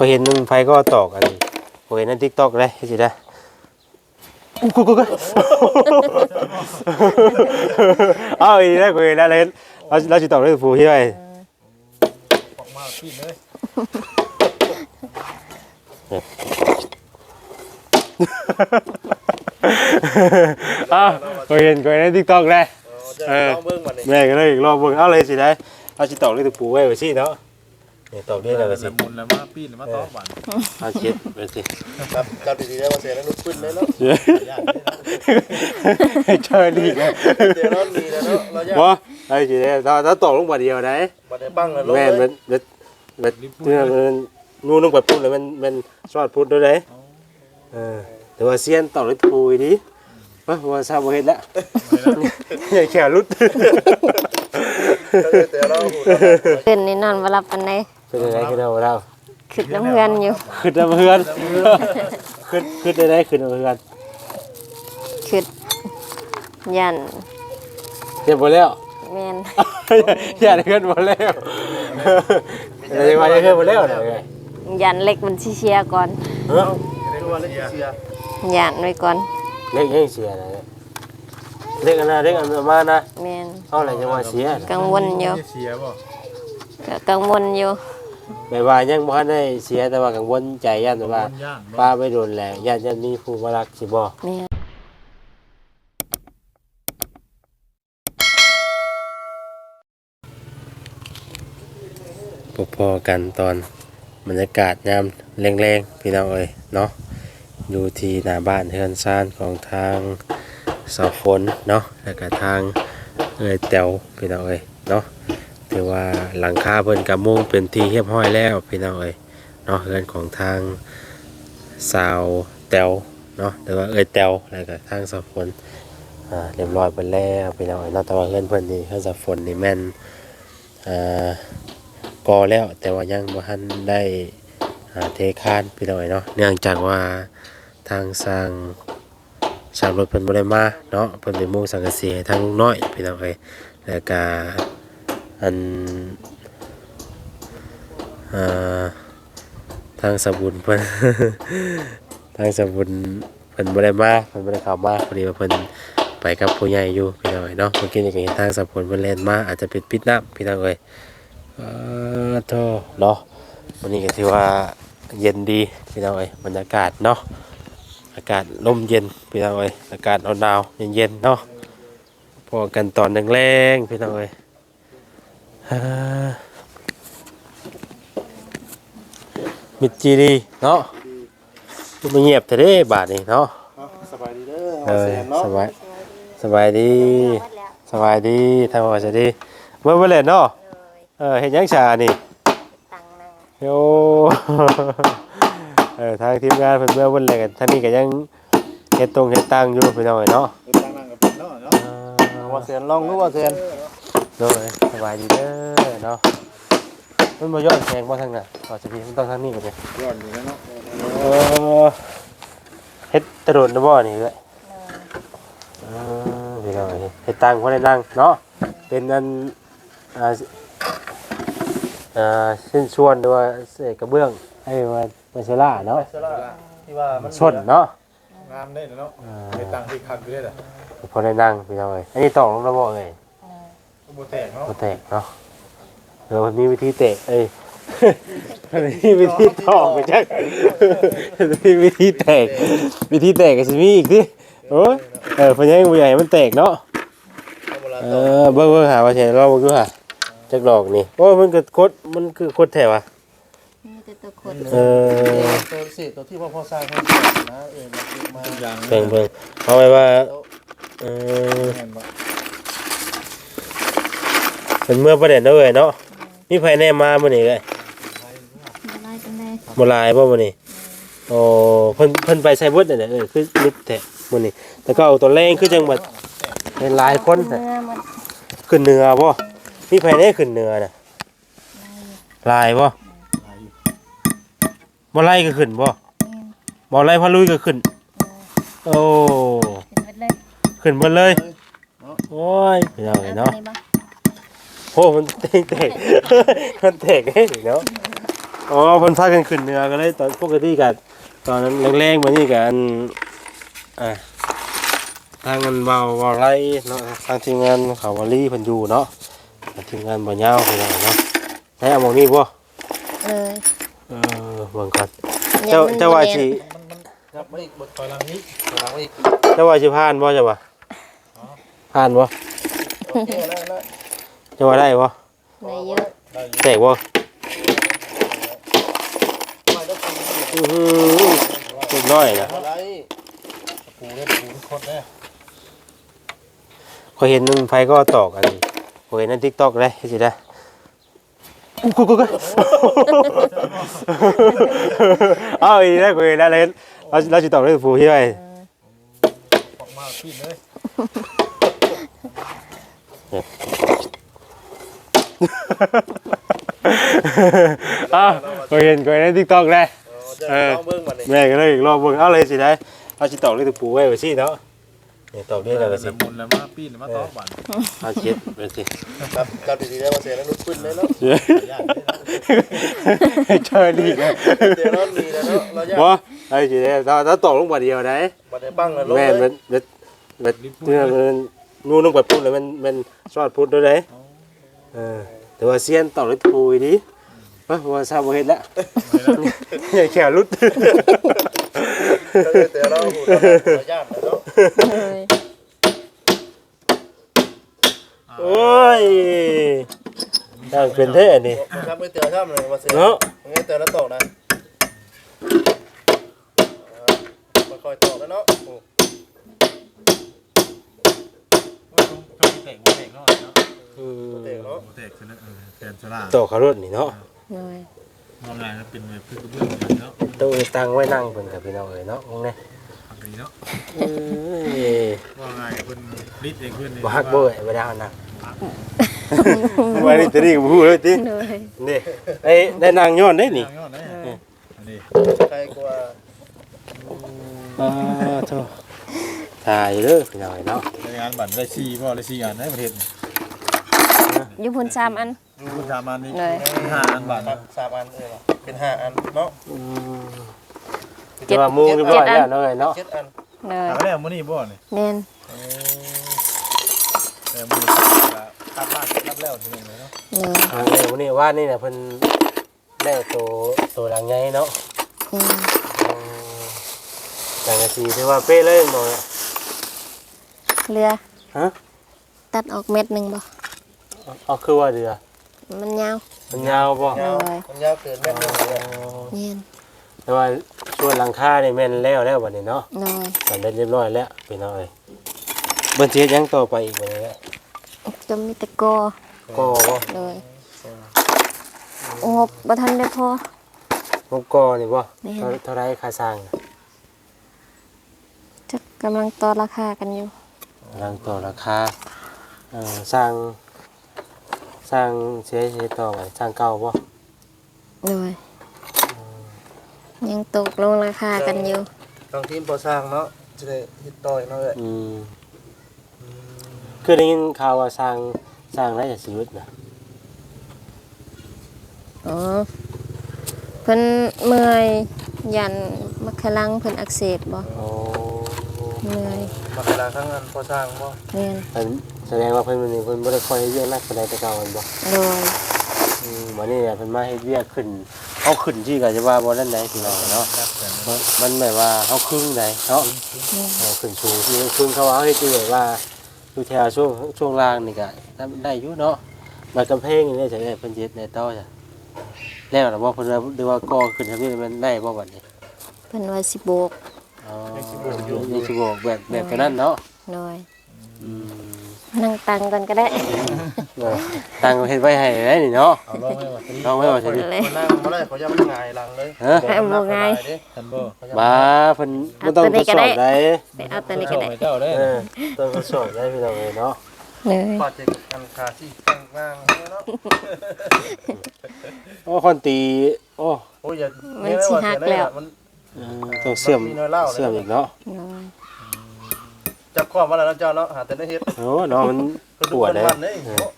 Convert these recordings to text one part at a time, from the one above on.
พอเห็นมันไฟก็ตอกอันนี้พอเห็นใน TikTok เลยสิได้อู้กูกูกูเอาอีกแล้วกูเห็นแล้วเลยเราเราสิตอกด้วยฟูที่ไว้ออกมาพี่เลยอ้าวกูเห็นกูเห็นใน TikTok เลยเออเบิ่งบัดนี้แม่ก็เลยรอเบิ่งเอาเลยสิได้เราสิตอกด้วยตะปูไว้ไว้สิเนาะ นี่ตอกด้วยอะไรไว้สิ มุนแล้วมาปีนแล้วมาต้อบันเอาเช็ดไว้สิครับครับดีๆได้มาเสียแล้วลุกขึ้นเลยเนาะเจอดีเลยเสียแล้วมีแล้วเนาะเราอยากบ่ไอ้สิได้ถ้าถ้าตอกลงบ่เดียวได้บัดได้บังแล้วลงแม่นเลมัยนมันมันเมื่อมันนูนลงไปปุ๊บแล้วมันมันสอดพุดด้วยเลยเออแต่ว่าเซียนตอกด้วยตะปูอีดีว่าว่าทราบบ่เฮ็ดแล้วอย่าแขวรุด เสียแล้วหูตื่นนี่นอนบ่หลับปานใด เป็นยังไงคือเราเราคิดน้ำเพื่อนอยู่ขึ้นน้ำเพื่อนขึ้นขึ้นได้ได้ขึ้นน้ำเพื่อนคิดยันเจ็บหมดแล้วแม่นอย่าได้ขึ้นหมดแล้วอะไรมาได้ขึ้นหมดแล้วเนี่ยยันเล็กมันสิเชียร์ก่อนเฮ้ยตัวเล็กเสียยันไว้ก่อนเล็กยังเสียนะเล็กอันนะเล็กอันมานะแม่นเอาอะไรจะมาเสียกังวลอยู่เสียบ่ก็กังวลอยู่ แบบว่ายังบ่ทันได้เสียแต่ว่ากังวลใจย่านแต่ว่าย่านบ่ป้าไปโดนแหลงย่านย่านมีผู้มารักสิบ่แม่นพอๆกันตอนบรรยากาศยามแรงๆพี่น้องเอ้ยเนาะอยู่ที่หน้าบ้านเฮือนซ่านของทางเสาฝนเนาะแล้วก็ทางเอ้ยแต๋วพี่น้องเอ้ยเนาะ ถือว่าหลังคาเพิ่นกะมุงเป็นที่เรียบร้อยแล้วพี่น้องเอ้ยเนาะเฮือนของทางสาวแตวเนาะหรือว่าเอ้ยแตวแล้วก็ทางสาฝนอ่าเรียบร้อยไปแล้วพี่น้องเอ้ยเนาะแต่ว่าเฮือนเพิ่นนี่เฮือนสาฝนนี่แม่นอ่ากอแล้วแต่ว่ายังบ่ทันได้หาเทคานพี่น้อยเนาะเนื่องจากว่าทางสร้างสร้างรถเพิ่นบ่ได้มาเนาะเพิ่นไปมุ่งสังกะสีให้ทางลุงน้อยพี่น้องเอ้ยแล้วก็ อันอาทางสบุญเพิ่น ทางสบุญเพิ่นบ่ได้มาเพิ่นบ่ได้เข้ามาพอดีว่าเพิ่นไปกับผู้ใหญ่อยู่พี่น้อยเนาะเมื่อกี้นี่ก็เห็นทางสบุญเพิ่นแล่นมาอาจจะเป็นปิดน้ำพี่น้องเอ้ยเออโธ่เนาะวันนี้ก็ถือว่าเย็นดีพี่น้องเอ้ยบรรยากาศเนาะอากาศลมเย็นพี่น้องเอ้ยอากาศหนาวๆเย็นๆเนาะพอกันตอนแรงๆพี่น้องเอ้ย มิดจีดีเนาะมันเงียบแต่เด้บาทนี่เนาะสบายดีเด้อเอมาอเสียเนาะสบายสบายดีสบายดีทำว่าจะดีเมื่อวันเล่นเนาะเออเห็นยังชานี่ตังนั่งโยเออทางทีมงานเพิ่นเมื่อวันแรกกันท่านนี้ก็ยังเฮ็ดตรงเฮ็ดตั้งอยู่พี่น้องเอ้ยเนาะตั้งนั่งกับเป็นเนาะเนาะมาเสียลองดูว่าเสีย โดยสบายดีเด้อเนาะมันบ่ย้อนแสงบ่ทางน่ะขอจะพี่มันต้องทางนี้ก็ได้ย้อนอยู่แล้วเนาะเออเฮ็ดตะโดดนะบ่นี่เอ้ยเออพี่น้องเอ้ยเฮ็ดตั้งบ่ได้นั่งเนาะเป็นอันอ่าอ่าสิ้นส่วนหรือว่าเศษกระเบื้องให้ว่ามาเชล่าเนาะสละที่ว่ามันชนเนาะงามได้เนาะไปตั้งที่คักอยู่ได้ล่ะพอได้นั่งพี่น้องเอ้ยอันนี้ตอกลงระบบเลย บ่แตกเนาะมาแตกเนาะเดี๋ยวมันมีวิธีเตะเอ้ยมันมีวิธีตอกไปจักมันมีวิธีแตก วิธีแตกก็สิมีอีกสิโอ้ยเออเพนยังบ่อยากให้มันแตกเนาะ เออเบิ่งเบิ่งหาว่าใช่เราเบิ่งดูหาจักดอกนี่โอ้ยมันก็คดมันคือคดแท้ว่ะมีแต่ตัวคนเออตัวเศษตัวที่พ่อพ่อสร้างให้นะเออมาเก็บมาอย่างเบิ่งเบิ่งเอาไว้ว่าเออแม่นบ่ เป็นเมื่อประเด็นเนาะเอ้ยเนาะมีไผแน่มามื้อนี้เอ้ยบ่ได้จังได๋บ่หลายบ่มื้อนี้โอ้เพิ่นเพิ่นไปใส่เบิดนั่นแหละเออคือนิดแท้มื้อนี้แต่ก็เอาตัวแรงคือจังบัดเป็นหลายคนเมื่น่ะอมันขึ้นเหนือบ่มีไผได้ขึ้นเหนือน่ะหลายบ่บ่ไล่ก็ขึ้นบ่บ่ไล่พะลุยก็ขึ้นโอ้เป็นเบิดเลยขึ้นเบิดเลยโอ้ยพี่น้องเอ้ยเนาะอไปบ่ โอ้มันเตกเตกมันเตกเฮ้ยเนาะอ๋อเพิ่นพากันขึ้นเหนือก็เลยตอนปกติก็ตอนนั้นแรงๆมานี่ก็อันอ่าทางเงินเบาเบาไรเนาะทางทีมงานเขาวาลีเพิ่นอยู่เนาะทีมงานบ่ยาวเพิ่นว่าเนาะได้เอาหมองนี้บ่เลยเออเบิ่งก่อนเจ้าเจ้าว่าสิมันมันครับไม่อีกบทถอยหลังนี้ถอยหลังมาอีกเจ้าว่าสิผ่านบ่จ้ะวะผ่านบ่โอเคแล้วแล้วเจ้าว่าได้บ่ในเยอะแตกบ่ไม่ต้องตีอื้อหือเล็กน้อยนะอะไรปูเล่นปูโคตรแน่ขอยเห็นมันไฟก็ตอกอันนี้ขอยเห็นใน TikTok เลยเฮ็ดสิได้อู้กูกูกูเอาอีกแล้วขอยเห็นแล้วเลยเราเราสิตอกได้ฟูที่ไว้ออกมาปีนเลย อ้าวขอยเห็นขอยเห็นใน TikTok เลยเออจะลองเบิ้งมาเลยแม่ก็เลยรอเบิ่งเอาเลยสิได้เอาสิตอกได้ฟูไว้ไว้สิเนาะนี่ตอกได้แล้วก็สิมุนแล้วมาปีนมาต้อบันเอาเช็ดไปสิครับจับดีๆได้มาเสียแล้วลุกขึ้นเลยเนาะเจอดีนะเสียแล้วมีแล้วเนาะเราอยากบ่ไอ้สิได้ถ้าถ้าตอกลงบ่เดียวได้บัดได้ปั้งเลยลงแม่นเลมัยนมันมันเมื่อมันนูนลงไปพุ่นแล้วมันมันสอดพุ่นด้วยเลย เออแต่ว่าเซียนต่อเลยปุยดิว่าว่าทราบบ่เฮ็ดแล้วอย่าแขวรุด ก็เลยเสียแล้วหูเราญาติเนาะเลยโอ้ยดังเป็นแท้นี่ครับไม่เตือนครับเลยมาเสียเนาะงั้นเตือนแล้วตกนะมาคอยตกแล้วเนาะต้องมีเตะหัวเตะเนาะอืม เตะเนาะหัวเตะคือแทนสลาต่อเขารถนี่เนาะเลยมองไงเป็นแบบพื้นกระเบื้องเนาะต้องเอาตังไว้นั่งเพิ่นกับพี่น้องเอ้ยเนาะงงแน่อันนี้เนาะเอ้ยว่าไงเพิ่นริดเองเพิ่นบ่ฮักบ่เอ้ยบ่ได้เอานั่งว่านี่ตะนี่ก็บ่ฮู้เลยติเลยนี่ไอ้ได้นางย้อนได้นี่ทางยอดนะอันนี้ใครกลัวอ่าโธ่ถ่ายเด้อพี่น้องเนาะในงานบัตรได้ซีบ่ได้ซีอันในประเทศ อยู่พุ่นสามอัน คุณสามันนี่เลยห้าอันบาทสามสามอันเออเป็นห้าอันเนาะแต่ว่ามุงเรียบร้อยแล้วเนาะเอ้ยเนาะเจ็ดอันเลยถามแล้วมื้อนี้บ่นี่เน้นแต่มื้อนี้ตัดบ้านรับแล้วทีนึงเลยเนาะเลยอ่าเดี๋ยววันนี้ว่านี่น่ะเพิ่นได้ตัวตัวหลังใหญ่เนาะอืมอืมจังกะสีถือว่าเป๊ะเลยบ่เนี่ยเรือ ฮะ ตัดออกเม็ดหนึ่งบ่ เอาคือว่าเรือมันยาวมันยาวบ่ยาวมันยาวเกินแม่นเลยเนียนแต่ว่าส่วนหลังคานี่แม่นแล้วแล้วบัดนี้เนาะเลยสำเร็จเรียบร้อยแล้วพี่น้องเอ้ยเบิ่นสิเฮ็ดหยังต่อไปอีกบัดนี้แหละจะมีแตะกอก็บ่เลยงบบ่ทันได้พองบก่อนี่บ่แม่นเท่าไรค่าสร้างจะกำลังต่อราคากันอยู่กำลังต่อราคาเอ่อสร้าง สร้างเสียเสียต่อไปสร้างเก่าบ่เลยยังตกลงราคากันอยู่ต้องทีมพอสร้างเนาะจะได้ฮิตต่อยเนาะเอ้ยอืมคือได้ยินข่าวว่าสร้างสร้างได้จากชีวิตนะอ๋อเพิ่นเมื่อยยันมักขลังเพิ่นอักเสบบ่โอ้เมื่อยมาเวลาครั้งอันพอสร้างบ่เนียนเพิ่น แสดงว่าเพิ่นมื้อนี้เพิ่นบ่ได้ค่อยเฮ็ดเวียกนักปานใดแต่เก่าแม่นบ่โดยอืมวันนี้เนี่ยเพิ่นมาเฮ็ดเวียกขึ้นเฮาขึ้นที่ก็จะว่าบ่นั่นใดพี่น้องเนาะมันมันแบบว่าเฮาครึ่งใดเนาะนี่เฮาขึ้นสูงที่ครึ่งเขาเอาเฮ็ดที่แบบว่าอยู่แถวช่วงช่วงล่างนี่ก็ได้อยู่เนาะมากำแพงนี่จะได้เพิ่นเฮ็ดในต่อจ้ะแล้วล่ะบ่เพิ่นว่าหรือว่าก่อขึ้นทำนี่มันได้บ่บัดนี้เพิ่นว่าสิโบกอ๋อยังสิบอกแบบแบบกันนั่นเนาะโดยอืม นั่งตังกันก็ได้เออตั้งเฮ็ดไว้ให้ได้นี่เนาะเอาลองไว้ว่าลองไว้ว่าสิเลยคนนั่งบ่ได้เขายังไม่ง่ายหลังเลยฮะให้บ่ง่ายท่านบ่บ้าเพิ่นบ่ต้องทดสอบได้ไปเอาตัวนี้ก็ได้เจ้าได้เออต้องทดสอบได้พี่น้องเอ้ยเนาะเลยบาดเจ็บกันขาที่ข้างล่างเนาะโอ้คนตีโอ้โอ้ยอย่ามันสิหักแล้วมันเออต้องเสื่อมมันมีน้อยเล่าเลยเสื่อมอีกเนาะโดย จับข้อมาแล้วเจ้าเนาะหาแต่ได้เฮ็ดโอ้เนาะมันปวดเลย มันเลยเออ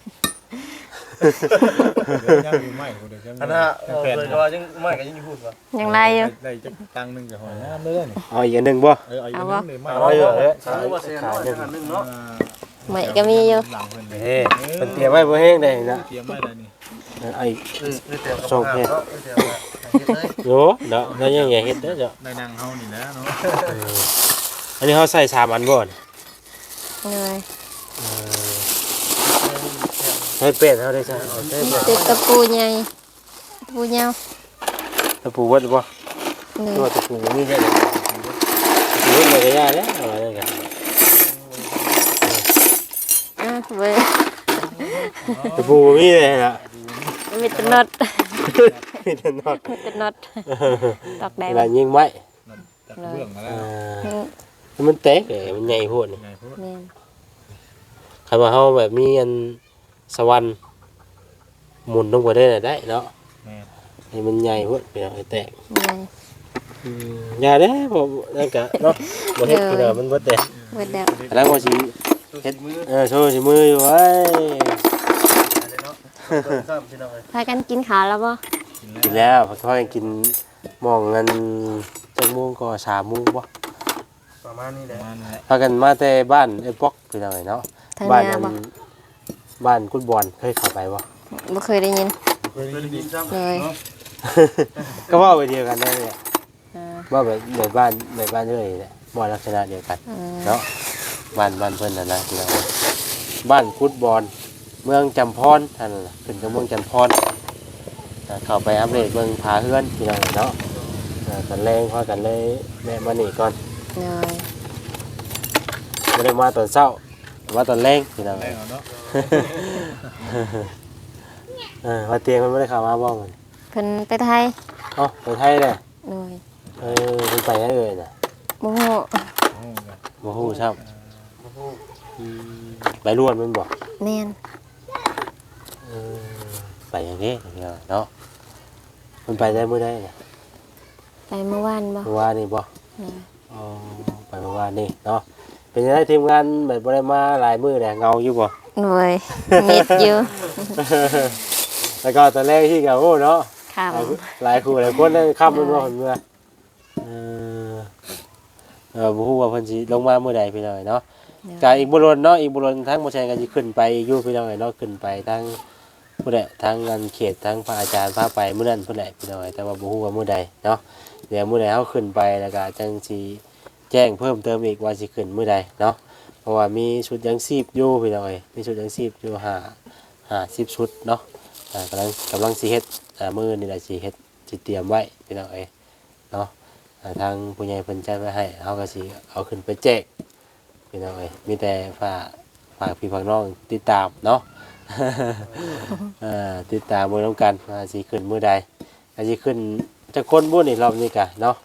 เดี๋ยวยังอยู่ไหมเดี๋ยวจะอันน่ะเออเลยก็ว่ายังไม่ก็ยังอยู่พูดว่า ยังไรอยู่ ได้จักตังค์หนึงกับหอยน้ำเลยนี่เอาอีกอันหนึงบ่ เออเอาอีกเอานิวะดหนึงเอามาไว้เยเยอะอะเลเลยยสามว่าเสียน้อยอันนึงเนาะใหม่ก็มีอยู่ หลังเพิ่นเลยเฮ้เพิ่นเตรียมไว้บ่แห้งได้นะเตรียมไว้แล้วนี่เอาอีกเออเออเตรียมกับงานเนาะเออเตรียมกับเฮ็ดเลยโยเนาะแล้วยังไงเฮ็ดเด้อเจ้าได้นางเฮานี่แหล้วเนาะเอออันนี้เขาใส่สามอันบ่นี่ เลยให้เป็ดเขาได้ใช่เอาใส่เป็ดติดตะปูใหญ่ตะปูยาวตะปูวัดบ่เลยตัวตะปูมีได้เลยตะปูวัดเลยก็ยากแล้วเอาไว้นั่นกันอะเว้ยตะปูมีเลยนะมีแตน็อตมีแต่น็อตมีแตน็อตตอกได้เวบ่ลายิงไม้จากเบื้องมาเอแล้วอมั นแตกเลยมันใหญ่โพดนี่ไงพูดแม่นคันว่าเฮาแบบมีอันสวรรค์หมุนลงไปได้น่ะได้เนาะแม่ให้มันใหญ่โพดเป็นเอาให้แตกใหญ่อืมอย่าเด้บ่นั่นก็เนาะบ่เฮ็ดคือเด้อมันบ่แตก เบิดแล้วแล้วบ่สิเฮ็ดมือเออโชว์สิมืออยู่ไว้เลยเนาะเปิดซ้ำพี่น้องเอ้ยพากันกินข้าวแล้วบ่กินแล้วพอทอดกินหมองเงินจักโมงก็3โมงบ่ ประมาณนี้แหปละระมาณนั้นแหละพากันมาแต่บ้านไอ้ป๊อกพี่น้องเอ้ยเนาะทางบ้านเหนือนั้นบ่บ้านกุดบอลเคยเข้าไปบ่ บ่เคยได้ยิน เคยได้ยินซ้ำเลยเนาะก็เว่าไปเดียวกันนั่นแหละอ่าว่าแบบแบบบ้านแบบบ้านเลยแหละบ่ลักษณะเดียวกันอ่าเนาะบ้านบ้านเพิ่นน่ะนะพี่น้องบ้านกุดบอลเมืองจำพรท่านนล่ะขึ้นกับเมืองจำพรอ่าเข้าไปอัปเดตเมืองผาเฮือนพี่น้องเนาะอ่าตอนแรงพอกันเลยแม่มานี่ก่อน เลยไม่ได้มาตอนเช้ามาตอนแรงพี่น้องแรงเอาเนาะเออว่าเตียงมันไม่ได้เข้ามาบ่มันเพิ่นไปไทยเอ้าไปไทยเลยเลยเออเพิ่นไปยังเอ่ยน่ะบ่ฮู้โอ้ยบ่ฮู้ครับบ่ฮู้ไปรวนมันบ่แม่นเออไปอย่างนี้พี่น้องเนาะมันไปได้มื้อใดน่ะไปเมื่อวานบ่เมื่อวานนี่บ่เลย อ๋อไปเมื่อวานนี่เนาะเป็นยังไงทีมงานแบบบ่ได้มาหลายมื้อแหละเงาอยู่บ่เลยมิดอยู่ แล้วก็ตอนแรกที่ก็โอ้เนาะค่ะหลายหลายคู่หลายคนได้ค่ำมันบ่เพิ่นเมื่อเออเออบ่ฮู้ว่าเพิ่นสิลงมามื้อใดพี่น้องเนาะ กาอีกบ่ลนเนาะอีกบ่ลนทั้งบ่ใช่ก็สิขึ้นไปอยู่พี่น้องเนาะขึ้นไปทั้งผู้ใดทั้งงานเขตทั้งพระอาจารย์พาไปมื้อนั้นผู้ใดพี่น้องแต่ว่าบ่ฮู้ว่ามื้อใดเนาะ เดี๋ยวมื้อใดเฮาขึ้นไปแล้วก็จังสิแจ้งเพิ่มเติมอีกว่าสิขึ้นมื้อใดเนาะเพราะว่ามีชุดยังชีพอยู่พี่น้องเอ้ยมีชุดยังชีพอยู่ห้าห้าสิบชุดเนาะอ่ากำลังกำลังสิเฮ็ดอ่ามื้อนี่แหละสิเฮ็ดสิเตรียมไว้พี่น้องเอ้ยเนาะอ่าทางผู้ใหญ่เพิ่นจัดไว้ให้เฮาก็สิเอาขึ้นไปแจกพี่น้องเอ้ยมีแต่ฝากฝากพี่ฝากน้องติดตามเนาะอ่าติดตามมือน้ำกันว่าสิขึ้นมือใดอาจสิขึ้น จะคนบุญอีกรอบนี้กะเนาะ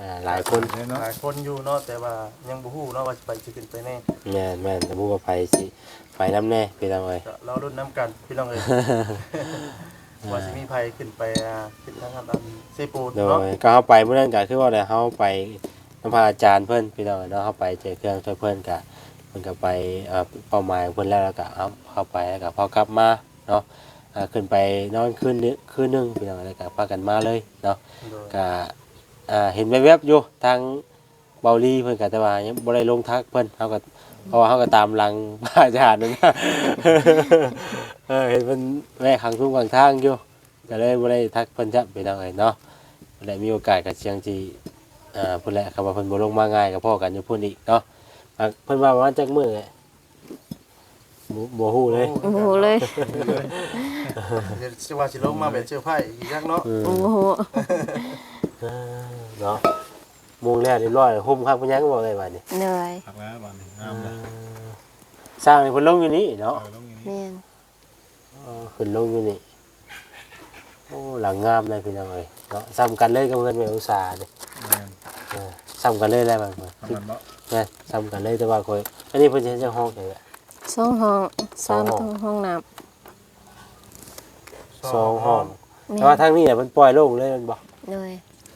อ่าหลายคนเลยเนาะหลายคนอยู่เนาะแต่ว่ายังบ่ฮู้เนาะว่าสิไปสิขึ้นไปแน่แม่นแม่นแต่ผู้ว่าไปสิไปน้ำแน่พี่น้องเอ้ยก็เรารุ่นน้ำกันพี่น้องเอ้ยว่าสิมีภัยขึ้นไปอ่าขึ้นทางอันอันเซปูนโดเนาะยก็เฮาไปมื้อนั้นก็คือว่าได้เฮาไปน้ำพระอาจารย์เพิ่นพี่น้องเอ้ยเนาะเฮาไปเจอเครื่องช่วยเพิ่นก็เพิ่นก็ไปเอ่อเป้าหมายของเพิ่นแล้วแล้วก็เอาเข้าไปแล้วก็พอกลับมาเนาะ อ่าขึ้นไปนอนคืนนึงคืนหนึงพี่น้องแล้วก็พากันมาเลยเนาะโดยก็อ่าเห็นแวบๆอยู่ทางเบาลีเพิ่นก็แต่ว่ายังบ่ได้ลงทักเพิ่นเฮาก็เพราะว่าเฮาก็ตามหลังพระอาจารย์นั่นนะเออเห็นเพิ่นแวะข้างทุ่งข้างทางอยู่ก็เลยบ่ได้ทักเพิ่นจับไปทางไหนเนาะบ่ได้มีโอกาสก็เสียงที่อ่าพุ่นแหละคำว่าเพิ่นบ่ลงมาง่ายก็พอกันอยู่พุ่นอีกเนาะอะเพิ่นว่าประมาณจักมื้อแหละบ่บ่ฮู้เลย โอ้โหเลย เดี๋ยวสิว่าสิลงมาแบบเสื้อผ้าอีกจักเนาะอืมโอ้โหเออเนาะมุงแล้วเรียบร้อยห่มข้างเพิ่นยังบ่ได้บัดนี้เหนื่อยผักแล้วบ้านนี้งามเลยสร้างให้เพิ่นลงอยู่นี่เนาะเอาลงอย่างนี้แม่นเออขึ้นลงอยู่นี่โอ้หลังงามเลยพี่น้องเอ้ยเนาะซ้ำกันเลยกับเงินแม่อุตสาห์นี่แม่นเออซ้ำกันเลยแล้วมันเพิ่นเอามันบ่แม่นซ้ำกันเลยแต่ว่าคอยอันนี้เพิ่นสิเฮ็ดจังห้องจังได๋สองห้องสามสองห้องห้องน้ สองห้องำแต่ว่าทางนี้น่ะมันปล่อยโล่งเลยมันบ่เลย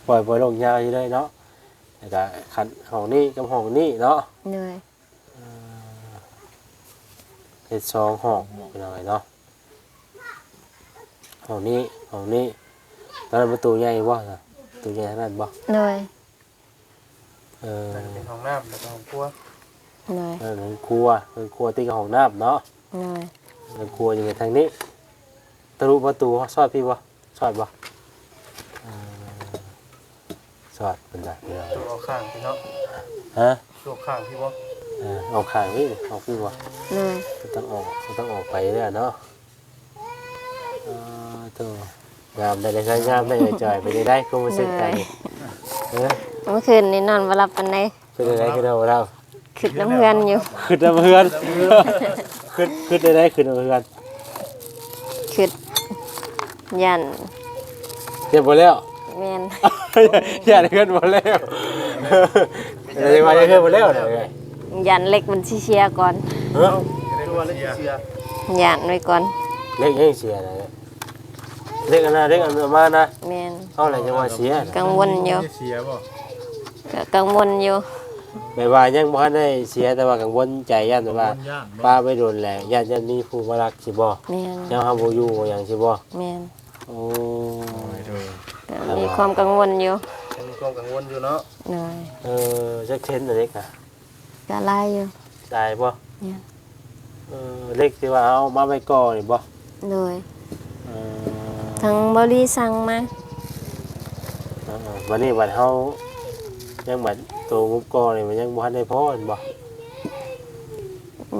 ปล่อยปล่อยโล่งยาวอยู่เลยเนาะแล้วก็คันห้องนี้กับห้องนี้เนาะเลยเฮ็ดสองห้องพี่น้องเอ้ยเนาะห้องนี้ห้องนี้ตอนนั้นประตูใหญ่บ่ล่ะประตูใหญ่ขนาดบ่โดยเออเป็นห้องน้ำแล้วก็ห้องครัวโดยเออเป็นครัวเป็นครัวติดกับห้องน้ำเนาะโดยเป็นครัวอยู่ทางนี้ ทะลุประตูซอดพี่บ่ซอดบ่เออซอดเป็นไรพี่น้องตัวเอาข้างพี่เนาะฮะตัวข้างพี่บ่เออเอาข้างนี่เอาพี่บ่โดยก็ต้องออกก็ต้องออกไปเรื่อยเนาะเออตัวงามได้เลยงามได้เลยจอยไปได้ได้ก็มาเสร็จกันเออเมื่อคืนนี่นอนบ่หลับปานใดเป็นอะไรคือเราเราคิดน้ำเพื่อนอยู่ขึ้นน้ำเพื่อนขึ้นขึ้นได้ได้ขึ้นน้ำเพื่อนคิด ยันเจ็บหมดแล้วแม่นอย่าได้ขึ้นหมดแล้วอะไรมาจะขึ้นหมดแล้วเนี่ยยันเล็กมันสิเชียก่อนเออตัวเล็กเสียยันไว้ก่อนเล็กยังเสียนะเล็กอันนะเล็กอันมานะแม่นเอาอะไรจะมาเสียกังวลอยู่เสียบ่ก็กังวลอยู่ ไม่ว่ายังบ่ทันได้เสียแต่ว่ากังวลใจย่านว่าย่านบ่ป้าไปโดนแหละย่านย่านมีผู้มารักสิบ่แม่นยังหาบ่อยู่อย่างสิบ่แม่นโอ้ก็มีความกังวลอยู่ยังมีความกังวลอยู่เนาะหน่อยเออจักเทนเล็กอะก็หลายอยู่ได้บ่เนี่ยเออเล็กที่ว่าเอามาไว้ก่อนี่บ่โดยเออทางบริสั่งมาเออวันนี้บัดเฮายังบัด ตัวงบก่อนี่มันยังบ่ทันได้พอเห็นบ่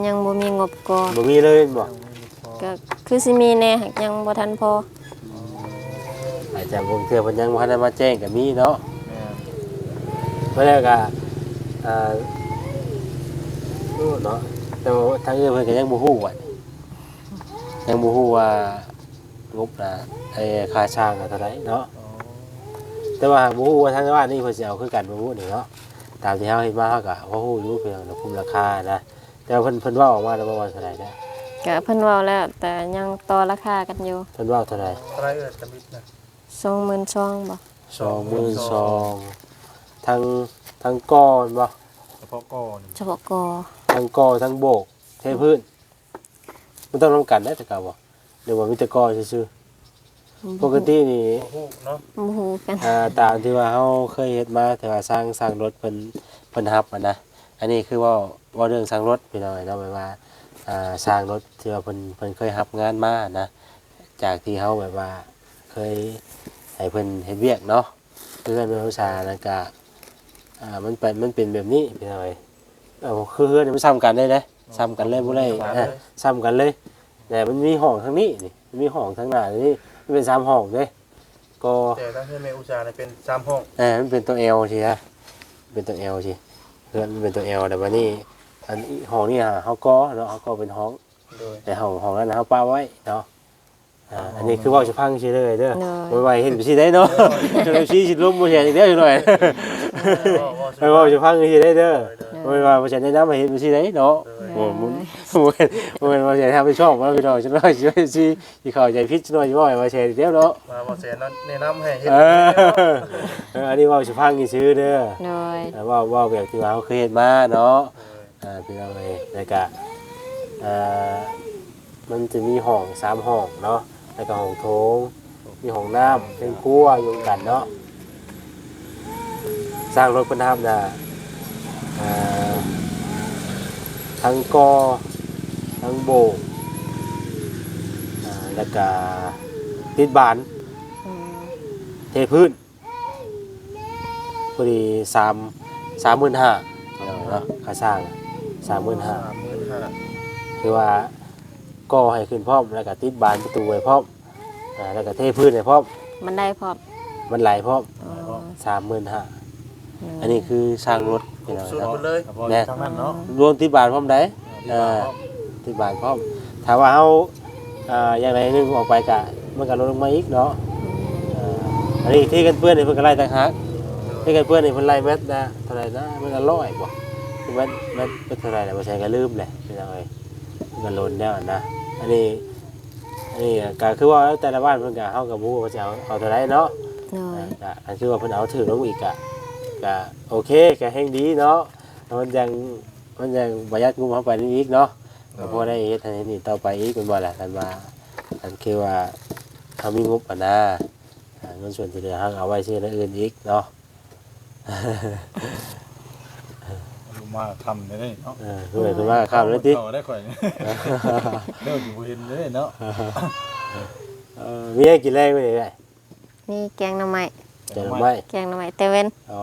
ยังบ่มีงบก่อบ่มีเลยเห็นบ่ก็คือสิมีแน่หากยังบ่ทันพออาจจะบางเทื่อเพิ่นยังบ่ทันได้มาแจ้งก็มีเนาะแม่เมื่อแรกอะอ่าเนาะแต่ว่าทางอื่นเพิ่นก็ยังบ่ฮู้ว่ายังบ่ฮู้ว่างบนะไอ้ค่าช่างอะเท่าไหร่เนาะแต่ว่าบ่ฮู้ว่าทางบ้านนี่เพิ่นสิเอาคือกันบ่ฮู้นี่เนาะ ตามที่เฮาเห็นมาเฮาก็บ่ฮู้อยู่เพียงแต่คุมราคานะแต่ว่าเพิ่นเพิ่นเว้าออกมาแล้วบ่ว่าเท่าไหร่นะก็เพิ่นเว้าแล้วแต่ยังต่อราคากันอยู่เพิ่นเว้าเท่าไหร่อะไรเอ่ยตะบิดนะ22,000บ่22,000ทั้งทั้งก้อนบ่เฉพาะก้อนเฉพาะก่อทั้งก่อทั้งโบกเทพื้นมันต้องร่วมกันได้แต่กาบ่หรือว่ามีแต่ก่อซื่อๆ ปกตินี่โอ้โหเนาะบ่ฮู้กันอ่าตามที่ว่าเฮาเคยเฮ็ดมาแต่ว่าสร้างสร้างรถเพิ่นเพิ่นรับอะนะอันนี้คือว่าว่าเรื่องสร้างรถพี่น้อยเนาะหมายว่าอ่าสร้างรถที่ว่าเพิ่นเพิ่นเคยรับงานมานะ จากที่เฮาแบบว่าเคยให้เพิ่นเฮ็ดเวียกเนาะเพื่อนเป็นผู้ชายแล้วก็อ่ามันเป็นมันเป็นแบบนี้พี่น้อยเอาคือเฮือนนี่มันซ้ำกันเลยเด้ซ้ำกันเลยบ่ได้อะซ้ำกันเลยแต่มันมีห้องทางนี้นี่มันมีห้องทางหน้านี่ มันเป็นสามห้องเด้ก็แต่ทั้งเพื่อนแม่อุชาเนี่ยเป็นสามห้องเออมันเป็นตัว L สิฮะเป็นตัว L สิเพื่อนมันเป็นตัว L แต่ว่านี่อันนี้ห้องนี่ฮะเฮาก็เนาะเฮาก็เป็นห้องโดยแต่ห้องห้องนั้นน่ะเฮาป้าไว้เนาะ อ่าอันนี้คือเว้าสิพังสิเลยเด้อโดยไว้ๆเห็นสิได้เนาะจนสิสิล้มบ่แช่อีกเด้อจังหน่อยไปเว้าสิพังสิได้เด้อบ่ว่าบ่ใช่แนะนำให้เห็นสิได้เนาะโอ้มันบ่เห็นบ่เห็นว่าสิทำไปช่องว่าพี่น้องจังหน่อยสิสิสิเข้าใจผิดจังหน่อยสิว่าให้ว่าแช่เด้อเนาะมาบอกแสนนั้นแนะนำให้เห็นเออเอออันนี้เว่าสิพังนี่ซื้อเด้อ โดยแต่ว่าเว่าแบบที่ว่าเขาเคยเห็นมาเนาะอ่าพี่น้องเอ้ยแล้วก็อ่ามันจะมีห้องสามห้องเนาะ แล้วก็ห้องโถงมีห้องน้ำเป็นครัวอยู่กันเนาะสร้างรถเพิ่นทำน่ะอ่าทั้งกอทั้งโบกอ่าแล้วก็ติดบานอืมเทพื้นพอดีสามสามหมื่นห้าเนาะค่าสร้างสามหมื่นห้าสามหมื่นห้า คือว่า ก่อให้ขึ้นพร้อมแล้วก็ติดบานประตูไว้พร้อมอ่าแล้วก็เทพื้นไว้พร้อมมันได้พร้อมมันไหลพร้อมอ๋อสามหมื่นห้าอันนี้คือสร้างรถพี่น้องสุดเนาะหมดเลยเฉพาะอยู่ทางนั้นเนาะรวมติดบานพร้อมได้ที่ว่าติดบานพร้อมถามว่าเขาอ่าอย่างไรนึงออกไปกะมันก็ลดลงมาอีกเนาะอ่าอันนี้ที่กันเพื่อนนี่เพิ่นก็ไล่ต่างหากให้กันเพื่อนนี่เพิ่นไล่แมทนะเท่าไหร่นะมันก็ร้อยบ่คือแมทแมทเป็นเท่าไหร่แล้วบ่ใช่ก็ลืมแหละเป็นจังไดมันก็หล่นแล้วนะ อันนี้ อันนี้ก็คือว่าแต่ละบ้านเพิ่นก็เฮาก็บ่รู้ว่าจะเอาเอาเท่าไหร่เนาะโดยก็อันคือว่าเพิ่นเอาถือลงอีกก็ก็โอเคก็แฮงดีเนาะมันยังมันยังประหยัดงบเข้าไปอีกเนาะก็พอได้เฮ็ดให้นี่ต่อไปอีกเป็นบ่ล่ะกันว่าอันคือว่าเขามีงบอะนะอ่าเงินส่วนที่เหลือเขาเอาไว้ซื้ออย่างอื่นอีกเนาะลง มาคำได้เนาะเออคือหมายถึงว่าข้ามเลยติเข้าได้ข่อยเด้ออยู่บ่เห็นเลยเนาะเออมีให้กินแรงไหมเนี่ยมีแกงหน่อไม้แกงหน่อไม้แกงหน่อไม้แต่เว้นอ๋อ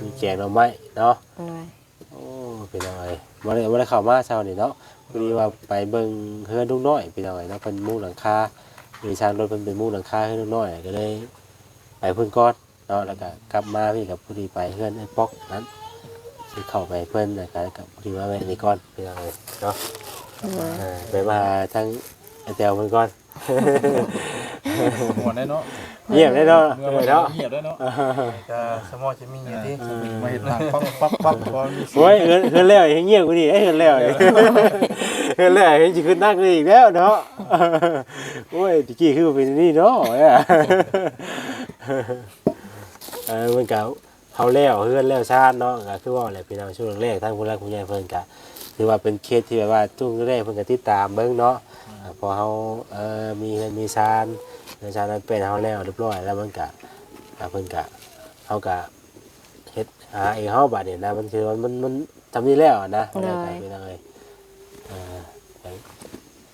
มีแกงหน่อไม้เนาะหน่อยโอ้เป็นยังไงมาได้มาได้เข้ามาเช้านี่เนาะพอดีว่าไปเบิ่งเฮือนลูกน้อยเป็นยังไงเนาะเป็นมุ้งหลังคามีชางรถเป็นเป็นมุ้งหลังคาให้ลูกน้อยก็เลยไปเพิ่นก้อนเนาะแล้วก็กลับมาพี่กับพอดีไปเฮือนไอ้ป๊อกนั้น สิเข้าไปเพิ่นแล้วก็กับพอดีว่าแม่นี่ก้อนเป็นยังไงเนาะหน่อยอ่าไปมาทั้งไอ้แตวเพิ่นก้อนหัวได้เนาะเงียบได้เนาะเมื่อเนาะเงียบได้เนาะจะสมอจะมีอยู่ที่มาเห็นทางปั๊บปั๊บปั๊บพอมีโอ้ยเฮือนเฮือนแล้วยังเงียบกว่านี้เอ้ยเฮือนแล้วเฮือนแล้วยังสิขึ้นนั่งเลยอีกแล้วเนาะโอ้ยตะกี้คือเป็นนี่เนาะเนี่ยเออมันก็ เฮาแล้วเฮือนแล้วชาติเนาะก็คือว่าแหละพี่น้องช่วงแรกๆทั้งผู้รักผู้ใหญ่เพิ่นก็ถือว่าเป็นเคสที่แบบว่าช่วงแรกเพิ่นก็ติดตามเบิ่งเนาะอ่าพอเฮาเอ่อมีเฮือนมีชานเฮือนชานนั้นเป็นเฮาแล้วเรียบร้อยแล้วมันก็อ่าเพิ่นก็เฮาก็เฮ็ดหาเองเฮาบัดนี่นะมันคือว่ามันมันทำนี่แล้วอะนะมันก็เป็นอะไรเอ่อ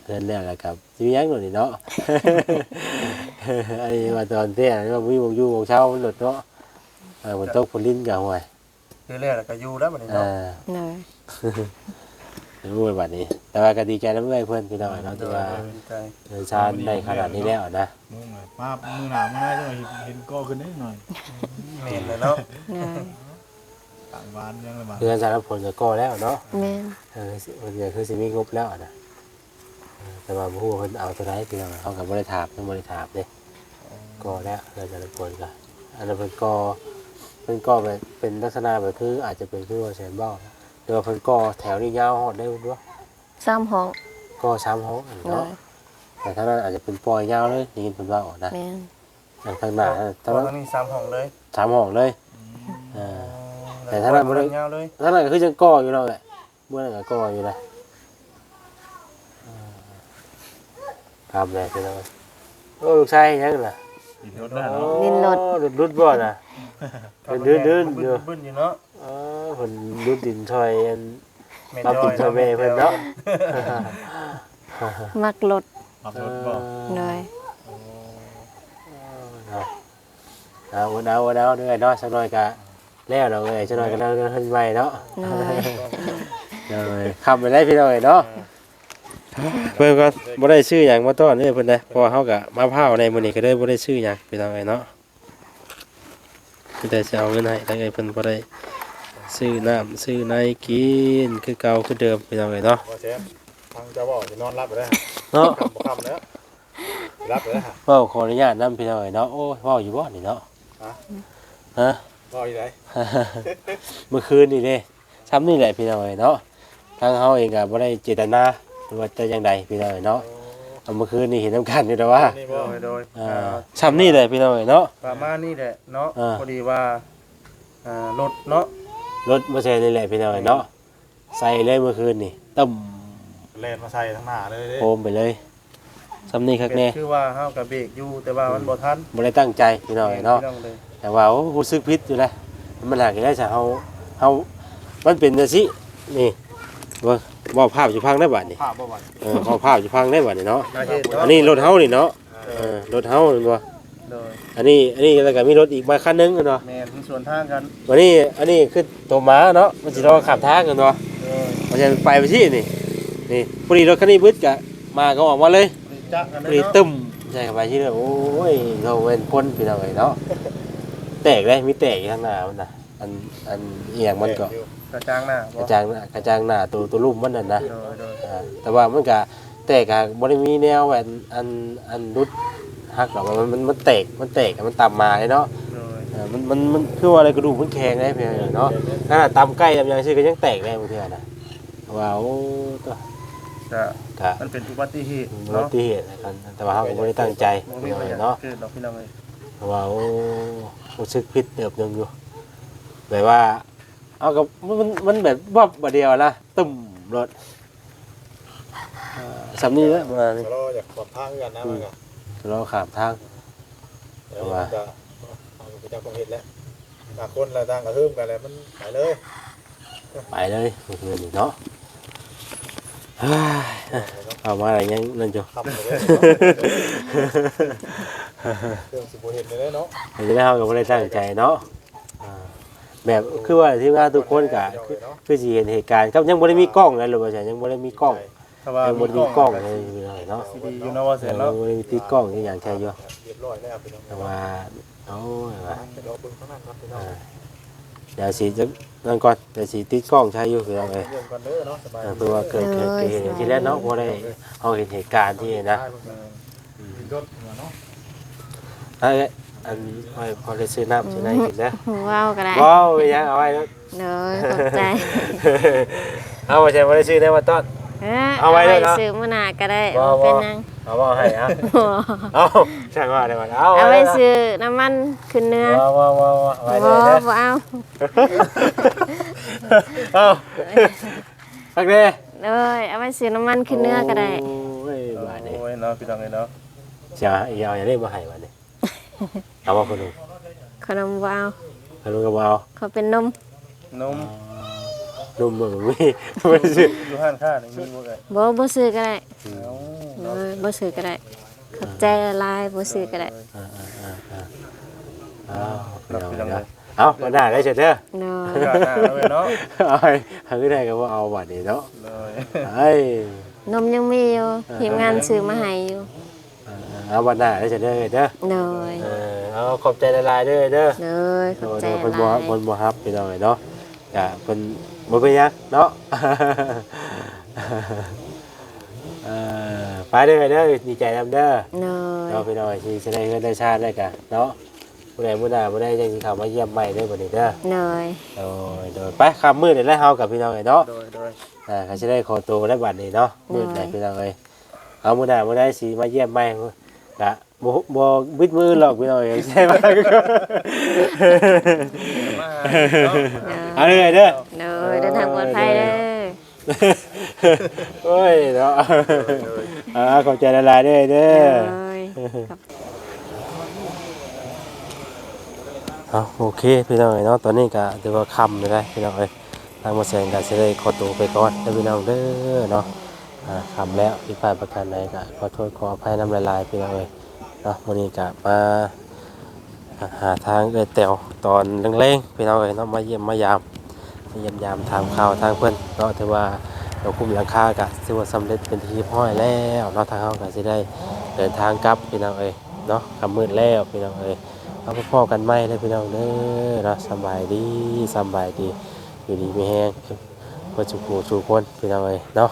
เพิ่นแล้วแล้วกับสิมีหยังหน่อยนี่เนาะอันนี้ว่าตอนเที่ยงนี่ว่ามีวงอยู่วงเช้ามันหลุดเนาะ เออฝนตกฝนลิ้นก็ห่วยคือแรกแล้วก็อยู่แล้วบัดนี้เอเนาะอหน่อยรู้ไว้บัดนี้ แต่ว่าก็ดีใจนำเอ้ยเพิ่นพี่น้องเนาะที่ว่าดีใจเดินชาญได้ขนาดนี้แล้วนะมุ่งเลยมามือหนามือหน้าจังหน่อยเห็นก็ขึ้นนิดหน่อยเมนเลยเนาะหน่อยต่างบ้านยังเลยมาเพื่อนสารพลก็ก่อแล้วเนาะแม่นเออสิมันก็คือสิมีงบแล้วอะนะเออแต่ว่าผู้เพิ่นเอาเท่าไหร่พี่น้องเขากับบริถามเพิ่นบริถามเด้ก็แล้วเรื่องแต่ละคนก็อันนั้นเพิ่นก็เพิ่นก็แบบเป็นลักษณะแบบคืออาจจะเป็นคือว่าแสนเบ้าหรือว่าเพิ่นก็แถวนี้ยาวฮอดได้บ่รู้ซ้ำห้องก็สามห้องหน่เนาะอยแต่ถ้านั้นอาจจะเป็นปล่อยยาวเลยนี่เพิ่นว่าออกนะแม่นอย่างทางหน้านั่นตอทางนั้นนนี้3ห้องเลยสามห้องเลยเออแต่ถ้านั้นบ่ได้ยาวเลยทางนั้นก็คือจังก่ออยู่แล้วแหละเมื่อนั้นก็ก่ออยู่นะเออทำเลยพี่น้องโอ้ลูกชายเฮ็ดหยังล่ะ ดินรถหน้าเนาะ ดินรถรถรถบ่น่ะ เดินเดินๆอยู่บึ้นๆอยู่เนาะเออเพิ่นรุดดินซอยอันแม่รับดินซอยแม่เพิ่นเนาะมักรถขับรถบ่หน่อยเนาะเอาเอาเอาเอาเด้อเนาะสักหน่อยก็แล้วเราเอ้ยสักหน่อยก็แล้วเพิ่นใหม่เนาะหน่อยเอ้ยคำไปได้พี่น้อยเนาะเพิ่นก็บ่ได้ชื่อหยังมาต้อนเด้อเพิ่นเด้อเพราะว่าเฮาก็มาพร้าวในมื้อนี้ก็เลยบ่ได้ชื่อหยังพี่น้องเอ้ยเนาะ มีแต่สิเอาเงินให้ทั้งเอ้ยเพิ่นบ่ได้ซื้อน้ำซื้อในกินคือเก่าคือเดิมพี่น้องเอ้ยเนาะว่าแซมทางเจ้าบ่จะนอนรับไปได้เนาะคำบ่คำแล้วรับไปได้ฮะเว้าขออนุญาตนำพี่น้องเอ้ยเนาะโอ้ยเว้าอยู่บ่นี่เนาะฮะรออยู่ไหนเมื่อคืนนี่เด้ซ้ำนี่แหละพี่น้องเอ้ยเนาะทางเฮาเองก็บ่ได้เจตนาหรือว่าจะจังใดพี่น้องเอ้ยเนาะ เอาเมื่อคืนนี่เห็นน้ำกันอยู่แต่ว่านี่โดบ่ยโดยอ่าซ้ำนี่แหละพี่น้องเอ้ยเนาะ ประมาณนี้แหละเนาะอ่า พอดีว่าอ่ารถเนาะรถมาใส่นี่แหละพี่น้องเอ้ยเนาะใส่เลยเมื่อคืนนี่ตึมแล่นมาใส่ทางหน้าเลยเด้โคมไปเลยซ้ำนี่คักเป็นแน่คือว่าเฮากับเบรกอยู่แต่ว่ามันบ่ทันบ่ได้ตั้งใจพี่น้องเอ้ยเนาะ พี่องเลยแต่ว่าโอ้รู้สึกผิดอยู่นะมันหากได้ซะเฮาเฮามันเป็นจังซี่นี่ เบิ่งบ่ภาพสิพังได้บัดนี่ภาพบ่วันเออขอภาพสิพังได้บัดนี่เนาะนาเหตุเนาะอันนี้รถเฮานี่เนาะเออรถเฮานี่บ่โดยอันนี้อันนี้แล้วก็มีรถอีกมาคันหนึงเนาะแม่นมีส่วนทางกันวันนี้อันนี้คือตัวม้าเนาะมันสิรอขับทางกันเนาะโดยเพราะฉะนั้นไปไปที่นี่นี่พอดีรถคันนี้บึดกะมาก็ออกมาเลยบริจักกันพเลอยดีเนาะตึ้มใช่เข้าไปที่เลยโอ้ยเราเป็นคนพี่น้องเลยเนาะแตกเลยมีแตกอยู่ข้างหน้ามันนะอันอันเอียงมันก็ กระจางหน้ากบ่ระจางหน้ากระจางหน้าตัวตัวลุ่มมันนั่นนะโดยโดยอ่าแต่ว่ามันก็แตกอะบริมีแนวแบบอันอันรุดหักหรอกมันมันมันแตกมันแตกอะมันต่ำมาเลยเนาะโดยเออมันมันมันคือว่าอะไรกระดูกมันแข็งได้เพียงเนาะขนาดตำใกล้ตำยังชื่อก็ยังแตกได้บางทีนะว้าวตัวจะกะมันเป็นอุบัติเหตุอุบัเนาะติเหตุนะครับแต่ว่าเขาก็ไม่ได้ตั้งใจบ่มีอะไรเนาะเกิดดอกพี่น้องเลยว้าวรู้สึกผิดเติบหนึงอยู่แบบว่า เอากับมันมันมันแบบวับมาเดียวนะตึมรถเอ่อสำนีแล้วมานี่ก็รออยากขอบทางกันนะมันก็เราขามทาง เดี๋ยวมันจะเอาไปจากของเห็ดแล้วต่างคนละต่างกระเพิ่มกันแล้วมันไปเลยไปเลยเมื่อคืนนี่เนาะเฮ้ยเอามาอะไรยังนั่นจ้ะทำเลยเครื่องสิบเห็ดเลยเนาะมันจะได้เข้ากับไม่ได้ตั้งใจเนาะอ่า แบบคือว่าที่ว่าทุกคนกะคือคือสิเห็นเหตุการณ์ครับยังบ่ได้มีกล้องนะหรือว่าจะยังบ่ได้มีกล้องถ้าว่ายังบ่ได้มีกล้องเลยเนาะซีดีอยู่เนาะว่าเสร็จแล้วยังบ่ได้มีติดกล้องอย่างใช่อยู่เรียบร้อยแล้วพี่น้องแต่ว่าเอาว่าไปรอเบิ่งข้างหน้าครับพี่น้องอ่าเดี๋ยวสิจะนั่นก่อนเดี๋ยวสิติดกล้องใช่อยู่คือเอาไงเรื่องกันเด้อเนาะสบายอ่าเพราะว่าเกิดเกิดเกิดเหตุอย่างที่แรกเนาะบ่ได้เอาเห็นเหตุการณ์ที่นะรถเนาะเอ้ยอันพอพอได้ซื้อน้ำซื้อน้ำกินนะว้าวก็ได้ว้าวไปยังเอาไว้แล้วเด้อขอบใจเอามาใช้บ่ได้ซื้อได้มาต้อนเอ้ยเอาไว้เลยเนาะซื้อมื้อหน้าก็ได้บ่บ่บ่เป็นหยังเอาบ่ให้เอาเอาช่างว่าได้มาเอาเอาไว้ว้นะซื้อน้ำมันขึ้นเนื้อว้าวว้าวว้าวว้าวไว้บ่เลยนะบ่เอาเอาพักเด้เด้อเอาไว้ซื้อน้ำมันขึ้นเนื้อก็ได้โอ้ยบาดนี้โอ้ยเนาะพี่น้องเอ้ยเนาะจะเอาอย่างนี้มาให้บาดนี้ เอาบ่คนหนึงขนมบ่เอาคนหนึงก็บ่เอาเขาเป็นนมนมนุ่มมือมีไม่ซื้ออยู่ห้านค้านี่มีบ่ไงบ่บ่ซื้อก็ได้เอ้าเด้อบ่ซื้อก็ได้ขอบใจหลายบ่ซื้อก็ได้อ่าอ่าอ่าอ่าเอาเอาเอาเอามาหน้าได้เฉยเด้อเด้อโอกาสหน้าแล้วเว้ยเนาะเอาให้ให้ได้ก็ว่าเอาบาดนี้เนาะเลยไอ้นมยังมีอยู่ทีมงานซื้อมาให้อยู่ เอาวันหน้าได้เฉยเด้อเด้อเด้อเออเอาขอบใจละลายๆเด้อเด้อเด้อขโดอบยใจโดยหเพิ่นบ่ลายเพิ่นบ่ฮับพี่น้องเนาะจ้ะเพิ่นบ่เป็นหยังเนาะ เออไปเด้อเด้อดีใจนำเด้อเด้อ เนาะพี่น้องสิสิได้เงินได้ชาติได้กะเนาะผู้ใดผู้ใดบ่ได้จังสิเข้ามาเยี่ยมใหม่เด้อบัดนี้เด้อเด้อโดยโดยไปค่ำมื้อนี่แหละเฮากับพี่น้องเนาะโดยโดยอ่าเขาสิได้ขอตัวได้บัดนี้เนาะมื้อไหนพี่น้องเอ้ยเอามื้อหน้าบ่ได้สิมาเยี่ยมใหม่ กะบ่บ่บิดมือหรอกพี่น้องเอ้ยใช่ไหมมาหาเนาะเอาเลยเด้อเด้อเดินทางปลอดภัยเด้อโอ้ยเนาะอ่าขอบใจละลายๆเด้อเด้อเด้อครับเอาโอเคพี่น้องเอ้ยเนาะตอนนี้ก็ถือว่าค่ำเลยนะพี่น้องเอ้ยทางมาแสดงก็สิได้ขอตัวไปก่อนเด้อพี่น้องเด้อเนาะอ่า คำแล้วผิดพลาดประการใดก็ขอโทษขออภัยน้ำละลายพี่น้องเอ้ยเนาะมื้อนี้ก็มาหาทางเอ้ยแต๋วตอนแรงๆพี่น้องเอ้ยเนาะมาเยี่ยมมายามมาเยี่ยมยามถามข่าวทางเพิ่อนเนาะถือว่าเราคุมหลังคาก็ถือว่าสำเร็จเป็นที่เรียบร้อยแล้วเนาะทางเฮาก็สิได้เดินทางกลับพี่น้องเอ้ยเนาะคำมืดแล้วพี่น้องเอ้ยเอาพ่อกันไหมเลยพี่น้องเด้อเนาะสบายดีสบายดีอยู่ดีไม่แห้งเพื่อจุกูจูคนพี่น้องเอ้ยเนาะ